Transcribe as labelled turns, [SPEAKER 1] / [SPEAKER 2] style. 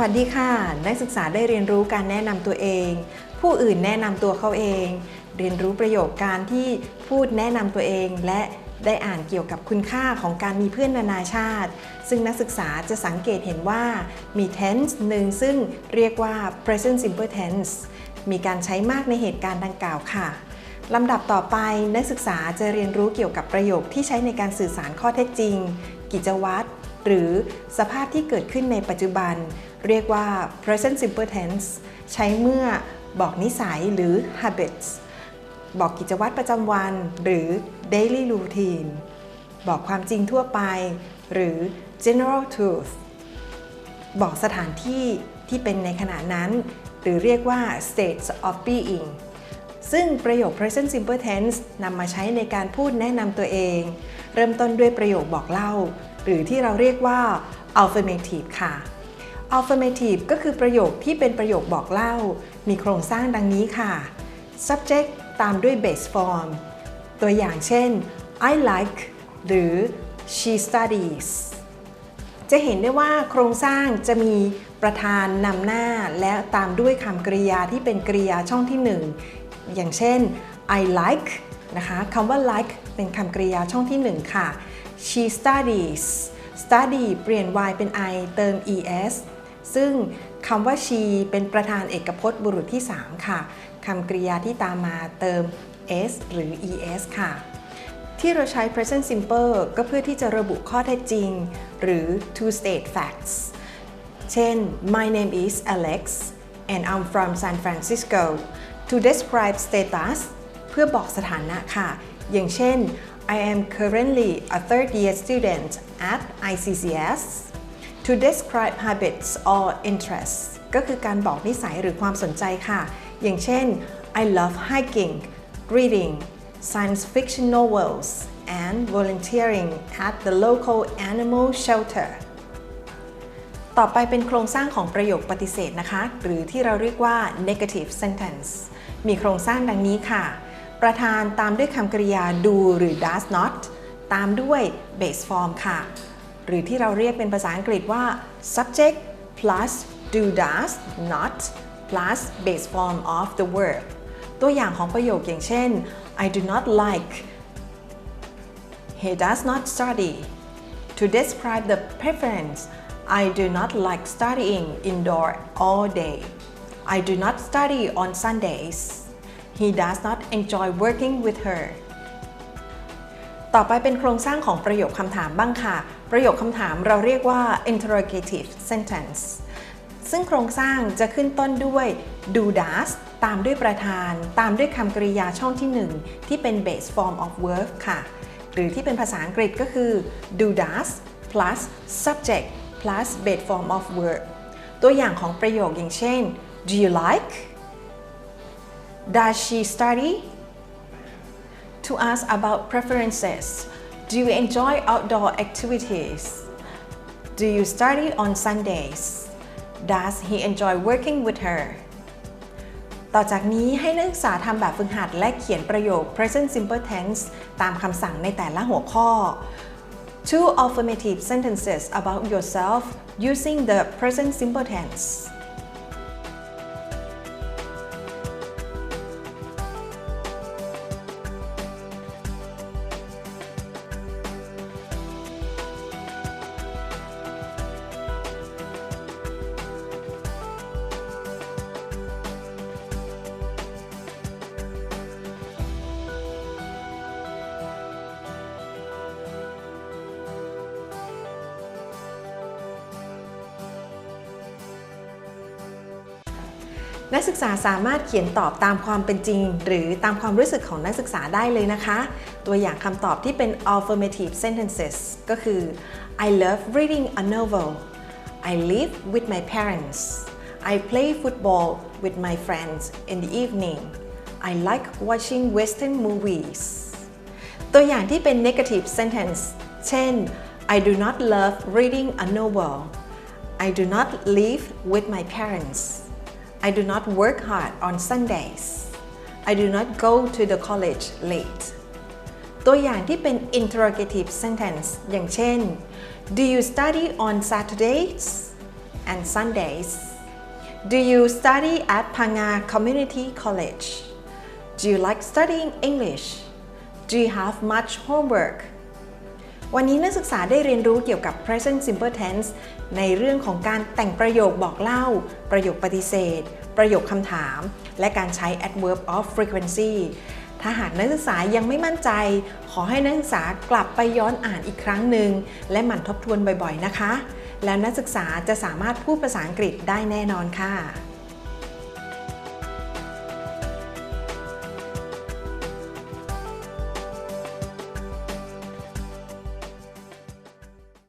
[SPEAKER 1] วัสดีค่ะ นักศึกษาได้เรียนรู้การแนะนำตัวเอง ผู้อื่นแนะนำตัวเขาเอง เรียนรู้ประโยคการที่พูดแนะนำตัวเอง และได้อ่านเกี่ยวกับคุณค่าของการมีเพื่อนนานาชาติ ซึ่งนักศึกษาจะสังเกตเห็นว่ามี tense หนึ่งซึ่งเรียกว่า present simple tense มีการใช้มากในเหตุการณ์ดังกล่าวค่ะลำดับต่อไปนักศึกษาจะเรียนรู้เกี่ยวกับประโยคที่ใช้ในการสื่อสารข้อเท็จจริง กิจวัตร หรือสภาพที่เกิดขึ้นในปัจจุบัน เรียกว่า present simple tense ใช้เมื่อบอกนิสัยหรือ habits บอกกิจวัตรประจำวัน หรือ daily routine บอกความจริงทั่วไป หรือ general truth บอกสถานที่ที่เป็นในขณะนั้น หรือเรียกว่า states of being ซึ่งประโยค present simple tense นำมาใช้ในการพูดแนะนำตัวเอง เริ่มต้นด้วยประโยคบอกเล่า หรือที่เราเรียกว่า affirmative ค่ะ affirmative ก็คือประโยคที่เป็นประโยคบอกเล่า มีโครงสร้างดังนี้ค่ะ subject ตามด้วย base form ตัวอย่างเช่น I like หรือ she studies จะเห็นได้ว่าโครงสร้างจะมีประธานนำหน้าและตามด้วยคำกริยาที่เป็นกริยาช่องที่ 1 อย่างเช่น I like นะคะคำว่า like เป็นคำกริยาช่องที่ 1 ค่ะ she studies study เปลี่ยน y เป็น i เติม es ซึ่งคำว่า she เป็นประธานเอกพจน์บุรุษที่ 3 ค่ะคำกริยาที่ตามมาเติม s หรือ es ค่ะ ที่เราใช้ present simple ก็เพื่อที่จะระบุข้อเท็จจริง หรือ to state facts เช่น my name is Alex and I'm from San Francisco to describe status เพื่อบอกสถานะค่ะ อย่างเช่น I am currently a third year student at ICCS to describe habits or interests ก็คือการบอกนิสัยหรือความสนใจค่ะ อย่างเช่น I love hiking reading science fiction novels and volunteering at the local animal shelter ต่อไปเป็นโครงสร้างของประโยคปฏิเสธนะคะ หรือที่เราเรียกว่า negative sentence มีโครงสร้างดังนี้ค่ะ ประธานตามด้วยคำกริยา do หรือ does not ตามด้วย base form ค่ะ หรือที่เราเรียกเป็นภาษาอังกฤษว่า subject plus do does not plus base form of the verb ตัวอย่างของประโยคอย่างเช่น I do not like he does not study to describe the preference I do not like studying indoor all day I do not study on Sundays he does not enjoy working with her ต่อไปเป็นโครงสร้างของประโยคคำถามบ้างค่ะ ประโยคคำถามเราเรียกว่า interrogative sentence ซึ่งโครงสร้างจะขึ้นต้นด้วย do does ตามด้วยประธาน ตามด้วยคำกริยาช่องที่ 1 ที่เป็น base form of verb ค่ะ หรือที่เป็นภาษาอังกฤษก็คือ do does plus subject plus base form of verb ตัวอย่างของประโยคอย่างเช่น do you like does she study to ask about preferences do you enjoy outdoor activities do you study on Sundays does he enjoy working with her ต่อจากนี้ให้นักศึกษาทำแบบฝึกหัดและเขียนประโยค present simple tense ตามคำสั่งในแต่ละหัวข้อ Two affirmative sentences about yourself using the present simple tense นักศึกษาสามารถเขียนตอบตามความเป็นจริง หรือตามความรู้สึกของนักศึกษาได้เลยนะคะ ตัวอย่างคำตอบที่เป็น affirmative sentences ก็คือ I love reading a novel I live with my parents I play football with my friends in the evening I like watching western movies ตัวอย่างที่เป็น negative sentence เช่น I do not love reading a novel I do not live with my parents I do not work hard on Sundays I do not go to the college late ตัวอย่างที่เป็น interrogative sentence อย่างเช่น Do you study on Saturdays and Sundays Do you study at Panga Community College Do you like studying English Do you have much homework วันนี้นักศึกษาได้เรียนรู้เกี่ยวกับ present simple tense ในเรื่องของการแต่งประโยคบอกเล่า ประโยคปฏิเสธ ประโยคคำถาม และการใช้ adverb of frequency ถ้าหากนักศึกษายังไม่มั่นใจ ขอให้นักศึกษากลับไปย้อนอ่านอีกครั้งหนึ่ง และหมั่นทบทวนบ่อยๆนะคะ แล้วนักศึกษาจะสามารถพูดภาษาอังกฤษได้แน่นอนค่ะ